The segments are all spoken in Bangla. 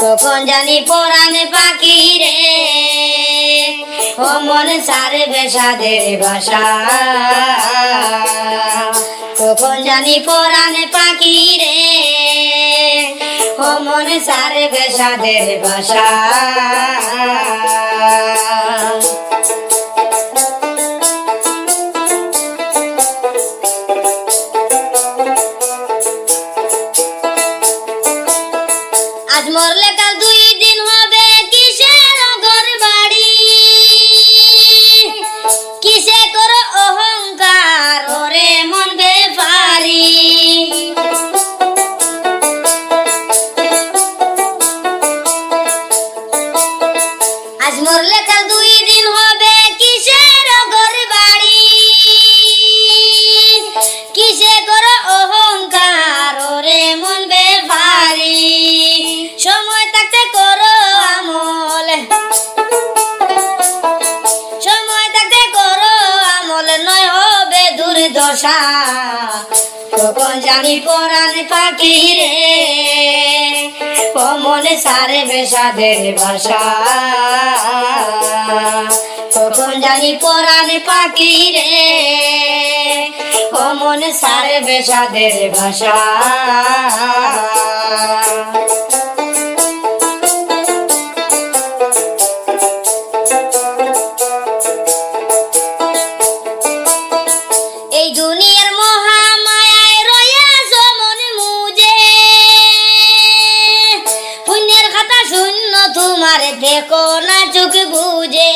কখন জানি পরাণে পাখি রে, ও মনে সারে বেসাদের ভাষা। কখন জানি পরাণে পাখি রে ও মনে সারে বেসাদের ভাষা। থাকতে করো আমল। সময় নয় হবে দুর্দশা। কখন জানি পরাণ পাখি রে, কমলে সারে বেসাদের ভাষা। কখন জানি পরাণ পাখি রে কমন সারে বেসাদের ভাষা। এই দুনিয়ার মহামায়ায় রয়াছ মন মুজে। পুণ্যের খাতা শূন্য তোমার দেখো না চোখ বুঝে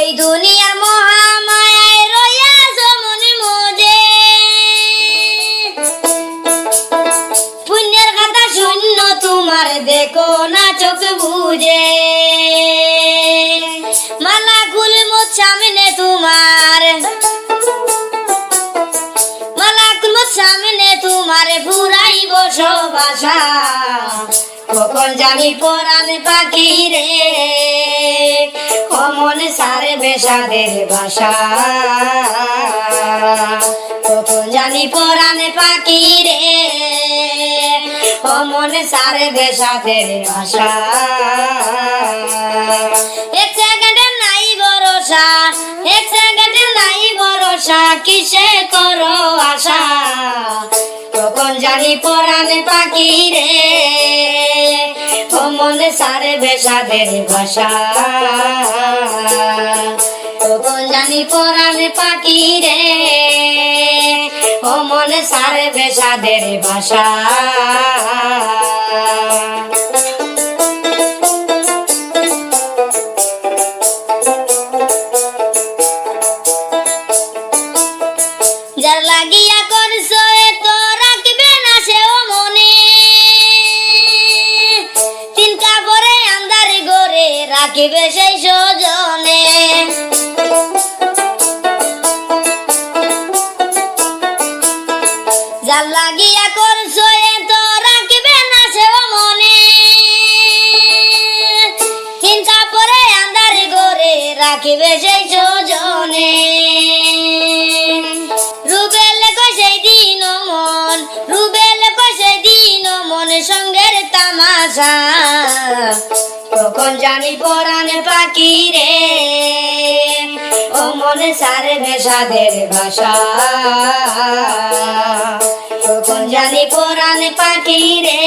এই দুনিয়ার মহামায়ায় রয়াছ মন মুজে। পুণ্যের কথা শূন্য তোমার দেখো না চোখ বুঝে। মালা কুল সামনে তোমার। মালা কুল সামনে তোমার ফুরাই বসো বাসা কখন জানি পরাণ পাখি রে। কমন সারে বেসাদের ভাষা। কখন জানি পরাণ পাখি রে। সারে বেসাদের ভাষা। এক সেকেন্ডে নাই ভরসা এক সেকেন্ডে নাই ভরসা, কিসে করো আশা? কখন জানি পরাণ পাখি রে কমন সারে বেসাদের ভাষা। কখন জানি পরাণ পাখি রে কমন সারে বেসাদের ভাষা। যার লাগিয়া করছ তো রাখবে না সেও মনে। তিন কাপড়ে আন্দার গরে রাখিবে সেই লাগিয়া রাখিবে সেই সজনে রুবেল কষে দিন মন, রুবেল কষে দিন মন, সঙ্গের তামাশা। কখন জানি পরাণে পাখি রে, ও মনে সারে বেসাদের ভাষা। কখন জানি পরাণে পাখি রে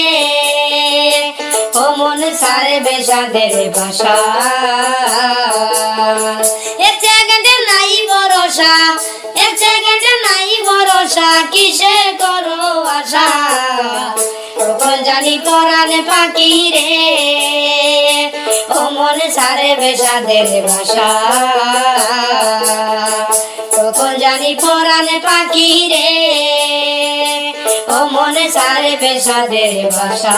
সারে বেসাদের ভাষা এক সেকেন্ডে নাই ভরসা এক সেকেন্ডে নাই ভরসা কিসে করো আশা কখন জানি পরাণে পাখি রে ও মন সারে বেসাদের ভাষা কখন জানি পরাণে পাখি রে ও মনে সারে বেসাদের ভাষা